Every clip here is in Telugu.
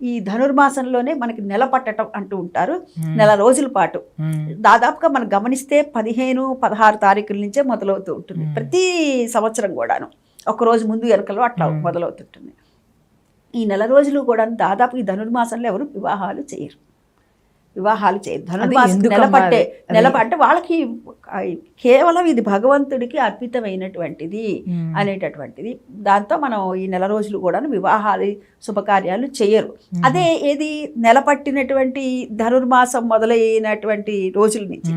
ఈ ధనుర్మాసంలోనే మనకి నెల పట్టటం అంటూ ఉంటారు. నెల రోజుల పాటు. దాదాపుగా మనం గమనిస్తే పదిహేను పదహారు తారీఖుల నుంచే మొదలవుతూ ఉంటుంది. ప్రతి సంవత్సరం కూడాను ఒక రోజు ముందు వెనకలో అట్లా. మొదలవుతుంటుంది ఈ నెల రోజులు కూడా దాదాపు ఈ ధనుర్మాసంలో ఎవరు వివాహాలు చేయరు వివాహాలు చేయరు ధనుర్మాసం నెల పట్టే? నెల అంటే వాళ్ళకి కేవలం ఇది భగవంతుడికి అర్పితమైనటువంటిది. అనేటటువంటిది దాంతో మనం ఈ నెల రోజులు కూడా వివాహాలు శుభకార్యాలు చేయరు. అదే ఏది నెల పట్టినటువంటి ధనుర్మాసం మొదలైనటువంటి రోజుల నుంచి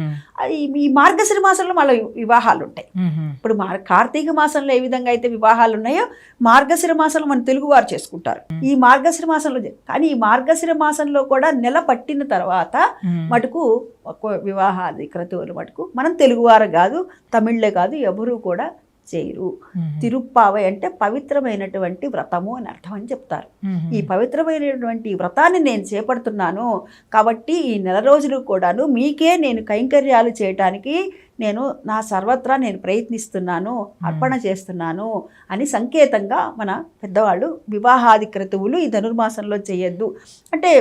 ఈ మార్గశిర మాసంలో మళ్ళీ వివాహాలు ఉంటాయి. ఇప్పుడు మార్ కార్తీక మాసంలో ఏ విధంగా అయితే వివాహాలు ఉన్నాయో మార్గశిర మాసంలో మన తెలుగు వారు చేసుకుంటారు ఈ మార్గశిర మాసంలో కానీ ఈ మార్గశిర మాసంలో కూడా నెల పట్టిన తర్వాత. మటుకు వివాహాది క్రతువులు మటుకు మనం తెలుగువారు కాదు తమిళ్ళే కాదు ఎవరు కూడా చేయరు. తిరుప్పావై అంటే పవిత్రమైనటువంటి వ్రతము అని అర్థం అని చెప్తారు. ఈ పవిత్రమైనటువంటి వ్రతాన్ని నేను చేపడుతున్నాను కాబట్టి ఈ నెల రోజులు కూడాను మీకే నేను కైంకర్యాలు చేయటానికి నేను నా సర్వత్రా నేను ప్రయత్నిస్తున్నాను అర్పణ చేస్తున్నాను అని సంకేతంగా మన పెద్దవాళ్ళు వివాహాది క్రతువులు ఈ ధనుర్మాసంలో చేయొద్దు. అంటే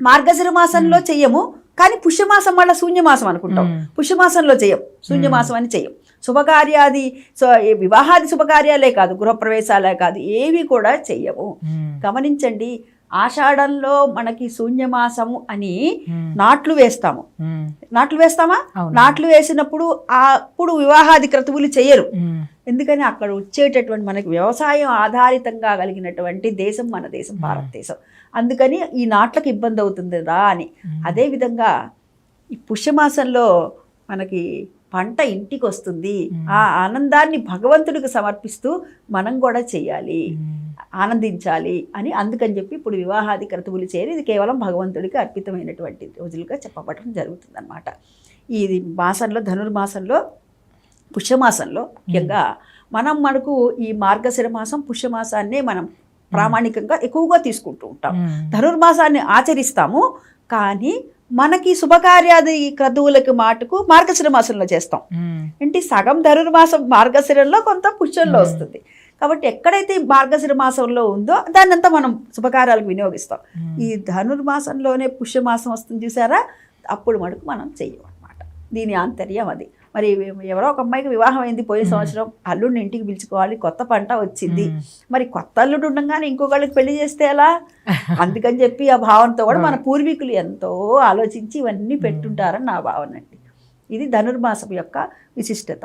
మార్గశిర మాసంలో చెయ్యము కానీ పుష్యమాసం వల్ల శూన్యమాసం అనుకుంటాం. పుష్యమాసంలో చేయం శూన్యమాసం అని చేయం శుభకార్యాది వివాహాది శుభకార్యాలే కాదు గృహప్రవేశాలే కాదు ఏవి కూడా చెయ్యము. గమనించండి ఆషాఢంలో మనకి శూన్యమాసము అని. నాట్లు వేస్తాము. నాట్లు వేస్తామా. నాట్లు వేసినప్పుడు అప్పుడు వివాహాది క్రతువులు చేయరు ఉమ్. ఎందుకని అక్కడ వచ్చేటటువంటి మనకి వ్యవసాయం ఆధారితంగా కలిగినటువంటి దేశం మన దేశం భారతదేశం. అందుకని ఈ నాట్లకు ఇబ్బంది అవుతుంది రా అని. అదేవిధంగా ఈ పుష్యమాసంలో మనకి పంట ఇంటికి వస్తుంది. ఆ ఆనందాన్ని భగవంతుడికి సమర్పిస్తూ మనం కూడా చేయాలి. ఆనందించాలి అని అందుకని చెప్పి ఇప్పుడు వివాహాది క్రతువులు చేరి ఇది కేవలం భగవంతుడికి అర్పితమైనటువంటి రోజులుగా చెప్పబడడం జరుగుతుందన్నమాట. ఇది మాసంలో ధనుర్మాసంలో పుష్యమాసంలో ముఖ్యంగా మనం మనకు ఈ మార్గశిర మాసం పుష్యమాసాన్నే మనం ప్రామాణికంగా ఎక్కువగా తీసుకుంటూ ఉంటాం. ధనుర్మాసాన్ని ఆచరిస్తాము కానీ మనకి శుభకార్యాది క్రతువులకి మాటకు మార్గశిర మాసంలో చేస్తాం. ఏంటి? సగం ధనుర్మాసం మార్గశిరంలో కొంత పుష్యంలో వస్తుంది. కాబట్టి ఎక్కడైతే ఈ మార్గశిర మాసంలో ఉందో దాన్ని అంతా మనం శుభకార్యాలకు వినియోగిస్తాం. ఈ ధనుర్మాసంలోనే పుష్యమాసం వస్తుంది చూసారా? అప్పుడు మటుకు మనం చెయ్యం అనమాట దీని ఆంతర్యం అది. మరి ఎవరో ఒక అమ్మాయికి వివాహం అయింది పోయిన సంవత్సరం అల్లుడిని ఇంటికి పిలుచుకోవాలి కొత్త పంట వచ్చింది. మరి కొత్త అల్లుడు ఉండగానే ఇంకొకళ్ళకి పెళ్ళి చేస్తే ఎలా? అందుకని చెప్పి ఆ భావంతో కూడా మన పూర్వీకులు ఎంతో ఆలోచించి ఇవన్నీ పెట్టుంటారని నా భావన అండి. ఇది ధనుర్మాసం యొక్క విశిష్టత.